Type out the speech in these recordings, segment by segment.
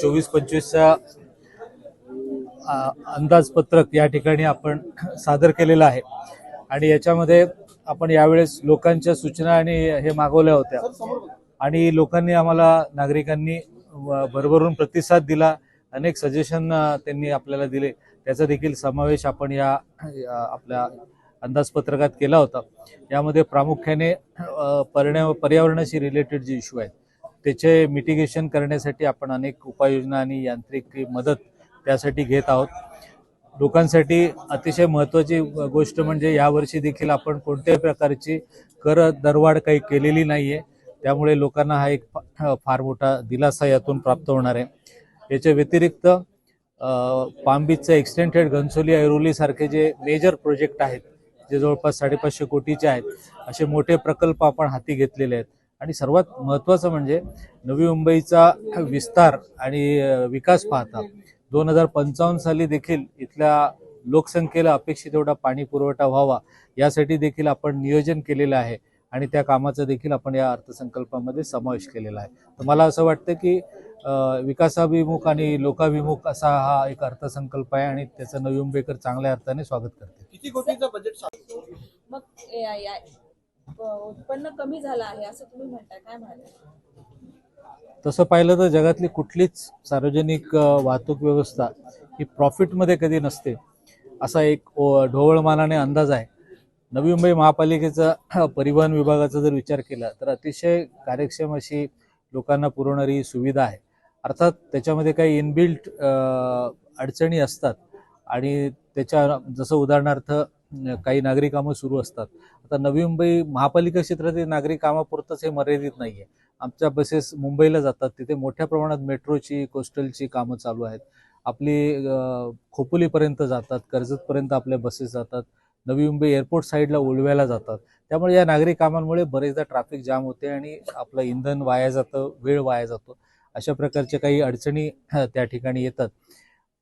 चोवीस पंचवीसचा अंदाजपत्रक या ठिकाणी आपण सादर केलेलं आहे. आणि याच्यामध्ये आपण यावेळेस लोकांच्या सूचना आणि हे मागवल्या होत्या. आणि लोकांनी आम्हाला नागरिकांनी भरभरून प्रतिसाद दिला. अनेक सजेशन त्यांनी आपल्याला दिले. त्याचा देखील समावेश आपण या आपल्या अंदाजपत्रकात केला होता. यामध्ये प्रामुख्याने पर्यावरणाशी रिलेटेड जे इश्यू आहेत त्याचे मिटिगेशन करण्यासाठी आपण अनेक उपाययोजना आणि यांत्रिक मदत त्यासाठी घेत आहोत. लोकांसाठी अतिशय महत्त्वाची गोष्ट म्हणजे यावर्षी देखील आपण कोणत्याही प्रकारची कर दरवाढ काही केलेली नाही आहे त्यामुळे लोकांना हा एक फार मोठा दिलासा यातून प्राप्त होणार आहे. याच्या व्यतिरिक्त पामबीचचं एक्सटेंटेड एक्सटेंडेड घनसोली ऐरोलीसारखे जे मेजर प्रोजेक्ट आहेत जे जवळपास साडेपाचशे कोटीचे आहेत असे मोठे प्रकल्प आपण हाती घेतलेले आहेत. आणि सर्वात महत्त्वाचं म्हणजे नवी मुंबईचा विस्तार आणि विकास पाहता. दोन हजार पंचावन्न साली देखील इथल्या लोकसंख्येला अपेक्षित एवढा पाणी पुरवठा व्हावा यासाठी देखील आपण नियोजन केलेलं आहे आणि त्या कामाचा देखील आपण या अर्थसंकल्पामध्ये समावेश केलेला आहे. तर मला असं वाटतं की अ, विकासाभिमुख आणि लोकाभिमुख असा हा एक अर्थसंकल्प आहे आणि त्याचं नवी मुंबईकर चांगल्या अर्थाने स्वागत करते. किती कोटीचं बजेट मग उत्पन्न कमी झालं आहे असं तुम्ही म्हणताय काय म्हणाले? तसं पाहिलं तर जगातली कुठलीच सार्वजनिक वाहतूक व्यवस्था ही प्रॉफिटमध्ये कधी नसते. असा एक ढोवळमानाने अंदाज आहे. नवी मुंबई महापालिकेचा परिवहन विभागाचा जर विचार केला तर अतिशय कार्यक्षम अशी लोकांना पुरवणारी सुविधा आहे. अर्थात त्याच्यामध्ये काही इनबिल्ट अडचणी असतात. आणि त्याच्या जसं उदाहरणार्थ काही नागरी कामं सुरू असतात. आता नवी मुंबई महापालिका क्षेत्रातील नागरी कामापुरतंच हे मर्यादित नाही आहे आमच्या बसेस मुंबईला जातात. तिथे मोठ्या प्रमाणात मेट्रोची कोस्टलची कामं चालू आहेत. आपली खोपोलीपर्यंत जातात. कर्जतपर्यंत आपल्या बसेस जातात. नवी मुंबई एअरपोर्ट साईडला उलव्याला जातात. त्यामुळे या नागरी कामांमुळे बरेचदा ट्रॅफिक जाम होते आणि आपलं इंधन वाया जातं वेळ वाया जातो. अशा प्रकारच्या काही अडचणी त्या ठिकाणी येतात.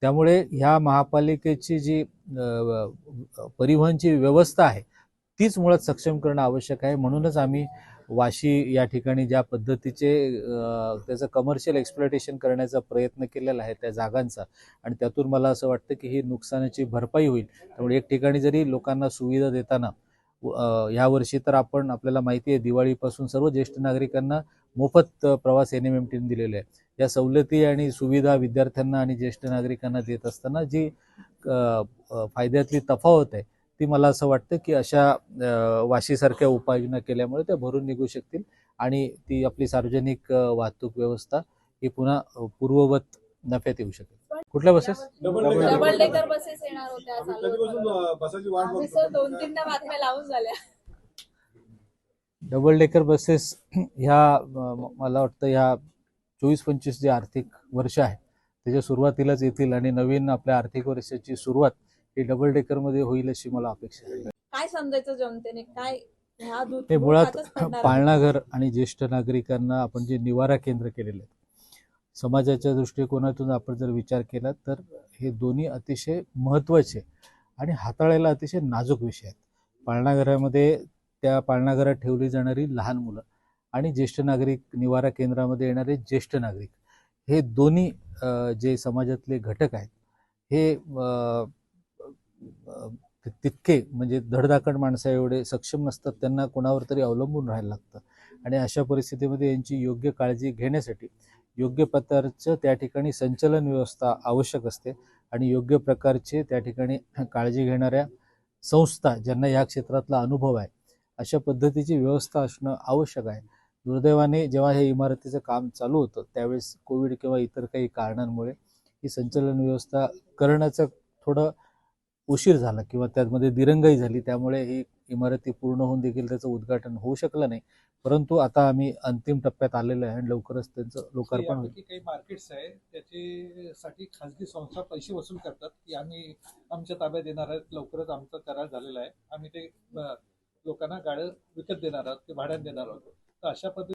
त्यामुळे ह्या महापालिकेची जी परिवहनची व्यवस्था आहे तीच मुळात सक्षम करणं आवश्यक आहे. म्हणूनच आम्ही वाशी या ठिकाणी ज्या पद्धतीचे त्याचं कमर्शियल एक्सप्लॉयटेशन करण्याचा प्रयत्न केलेला आहे त्या जागांचा आणि त्यातून मला असं वाटतं की ही नुकसानाची भरपाई होईल. त्यामुळे एक ठिकाणी जरी लोकांना सुविधा देताना ह्या वर्षी तर आपण आपल्याला माहिती आहे दिवाळीपासून सर्व ज्येष्ठ नागरिकांना मोफत प्रवास एन एम एम टीने दिलेले आहे या सवलती आणि सुविधा विद्यार्थ्यांना आणि ज्येष्ठ नागरिकांना देत असताना जी फायद्यातली तफावत आहे ती मला असं वाटतं की अशा वाशीसारख्या उपाययोजना केल्यामुळे त्या भरून निघू शकतील आणि ती आपली सार्वजनिक वाहतूक व्यवस्था ही पुन्हा पूर्ववत नफ्यात येऊ शकेल. कुठल्या बसेस? डबल डेकर बसेस येणार होत्या चालू बसाची वाट बघतो सर दोन तीनदा बातम्या लावून झाल्या. डबल डेकर बसेस ह्या मला वाटतं ह्या चोवीस पंचवीस जे आर्थिक वर्ष आहे त्याच्या सुरुवातीलाच येतील आणि नवीन आपल्या आर्थिक वर्षाची सुरुवात ही डबल डेकरमध्ये होईल अशी मला अपेक्षा आहे. काय समजायचं जनतेने? काय ह्या दूध हे दूध मुळात खातच पडणार आहे. पाळणाघर आणि ज्येष्ठ नागरिकांना आपण जे निवारा केंद्र केलेले आहेत समाजाच्या दृष्टिकोनातून आपण जर विचार केला तर हे दोन्ही अतिशय महत्त्वाचे आणि हाताळायला अतिशय नाजूक विषय आहेत. पाळणाघरामध्ये त्या पाळणाघरात ठेवली जाणारी लहान मुलं आणि ज्येष्ठ नागरिक निवारा केंद्रामध्ये येणारे ज्येष्ठ नागरिक हे दोन्ही जे समाजातले घटक आहेत हे तितके म्हणजे धडधाकड माणसा एवढे सक्षम नसतात त्यांना कोणावर तरी अवलंबून राहायला लागतं. आणि अशा परिस्थितीमध्ये यांची योग्य काळजी घेण्यासाठी योग्य प्रकारचं त्या ठिकाणी संचलन व्यवस्था आवश्यक असते आणि योग्य प्रकारचे त्या ठिकाणी काळजी घेणाऱ्या संस्था ज्यांना या क्षेत्रातला अनुभव आहे अशा पद्धतीची व्यवस्था असणं आवश्यक आहे. दुर्दैवाने जेव्हा हे इमारतीचं काम चालू होतं त्यावेळेस कोविड किंवा इतर काही कारणांमुळे ही संचलन व्यवस्था करण्याचं थोडं उशीर झाला किंवा त्यामध्ये दिरंगाई झाली त्यामुळे ही इमारती पूर्ण होऊन देखील त्याचं उद्घाटन होऊ शकलं नाही. परंतु आता आम्ही अंतिम टप्प्यात आलेलो आहे आणि लवकरच त्यांचं लोकार्पण होईल. काही मार्केट्स आहे त्याच्यासाठी साठी खाजगी संस्था पैसे वसूल करतात की आम्ही आमच्या ताब्यात देणार आहेत लवकरच आमचा करार झालेला आहे. आम्ही ते लोकांना गाड्या विकत देणार आहोत ते भाड्यात देणार आहोत. तर अशा पद्धतीने